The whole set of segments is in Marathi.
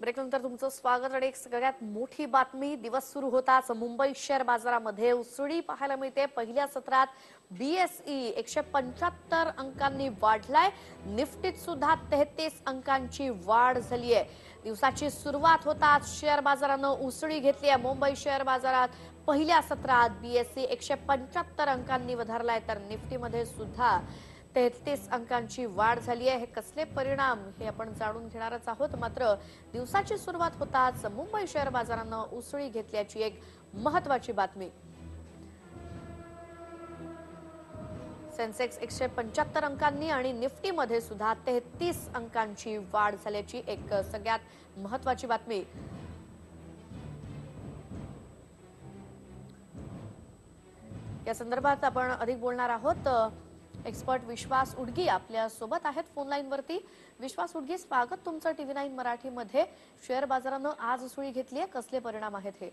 ब्रेकनंतर तुमचं स्वागत आणि एक सगळ्यात मोठी बातमी. दिवस सुरू होताच. मुंबई शेअर बाजारामध्ये उसळी पाहायला मिळते. पहिल्या सत्रात बीएसई एकशे पंच्याहत्तर अंकांनी वाढलाय. निफ्टीत सुद्धा तेहतीस अंकांची वाढ झाली आहे दिवसाची सुरुवात होताच. शेअर बाजारानं उसळी घेतली आहे मुंबई शेअर बाजारात पहिल्या सत्रात बीएसई एकशे पंच्याहत्तर अंकांनी वधारलाय. तर निफ्टीमध्ये सुद्धा तेहतीस अंकांची वाढ झाली आहे. हे कसले परिणाम हे आपण जाणून घेणारच आहोत. मात्र दिवसाची सुरुवात होताच मुंबई शेअर बाजारानं उसळी घेतल्याची एक महत्वाची बातमी. सेन्सेक्स एकशे पंच्याहत्तर अंकांनी आणि निफ्टीमध्ये सुद्धा तेहतीस अंकांची वाढ झाल्याची एक सगळ्यात महत्वाची बातमी. या संदर्भात आपण अधिक बोलणार आहोत. एक्सपर्ट विश्वास उडगी आपल्यासोबत आहेत. फोन लाईन वरती विश्वास उडगी स्वागत तुमचं टीव्ही नाईन मराठीमध्ये. शेअर बाजारानं आज उसळी घेतली आहे कसले परिणाम आहेत हे?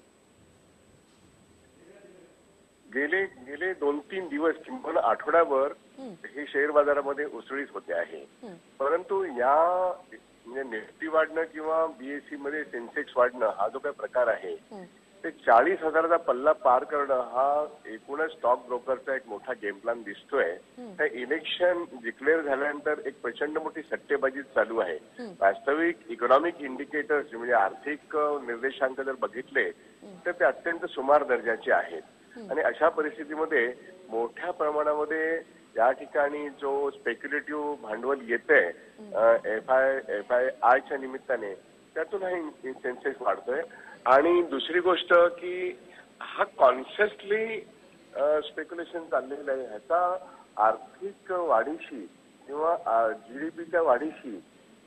गेले गेले दोन तीन दिवस किंवा आठवड्याभर हे शेअर बाजारामध्ये उसळीच होते आहे. परंतु या म्हणजे निफ्टी वाढणं किंवा बीएससी मध्ये सेन्सेक्स वाढणं हा जो काही प्रकार आहे ते चाळीस हजाराचा पल्ला पार करणं हा एकूणच स्टॉक ब्रोकरचा एक मोठा गेम प्लॅन दिसतोय. त्या इलेक्शन डिक्लेअर झाल्यानंतर एक प्रचंड मोठी सट्टेबाजी चालू आहे. वास्तविक इकॉनॉमिक इंडिकेटर्स म्हणजे आर्थिक निर्देशांक जर बघितले तर ते अत्यंत सुमार दर्जाचे आहेत. आणि अशा परिस्थितीमध्ये मोठ्या प्रमाणामध्ये या ठिकाणी जो स्पेक्युलेटिव्ह भांडवल येतंय एफ आय एफ आय आयच्या निमित्ताने त्यातून हा सेन्सेक्स वाढतोय. आणि दुसरी गोष्ट की हा कॉन्शियसली स्पेक्युलेशन चाललेलं आहे. ह्याचा आर्थिक वाढीशी किंवा जीडीपीच्या वाढीशी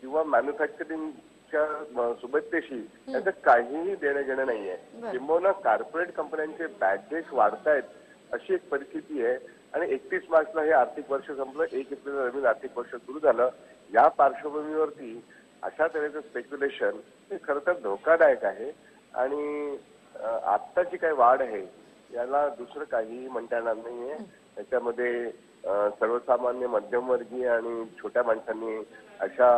किंवा मॅन्युफॅक्चरिंगच्या सुबत्तेशी याचं काहीही देणं घेणं नाहीये किंबहुना कॉर्पोरेट कंपन्यांचे डेट्स वाढतायत अशी एक परिस्थिती आहे. आणि एकतीस मार्चला हे आर्थिक वर्ष संपलं. एक एप्रिल नवीन आर्थिक वर्ष सुरू झालं. या पार्श्वभूमीवरती अशा तऱ्हेचं स्पेक्युलेशन हे खरं तर धोकादायक आहे. आणि आत्ताची काही वाढ आहे याला दुसरं काहीही म्हणता येणार नाहीये. त्याच्यामध्ये सर्वसामान्य मध्यमवर्गीय आणि छोट्या माणसांनी अशा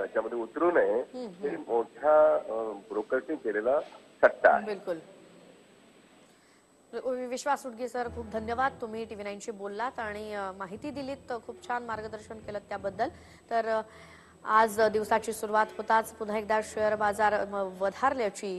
याच्यामध्ये उतरू नये. हे मोठ्या ब्रोकरने केलेला सट्टा आहे. बिलकुल. विश्वास उडगी सर खूप धन्यवाद. तुम्ही टीव्ही नाईनशी बोललात आणि माहिती दिलीत. खूप छान मार्गदर्शन केलं त्याबद्दल. तर आज दिवसाची सुरुवात होताच. पुन्हा एकदा शेअर बाजार वधारल्याची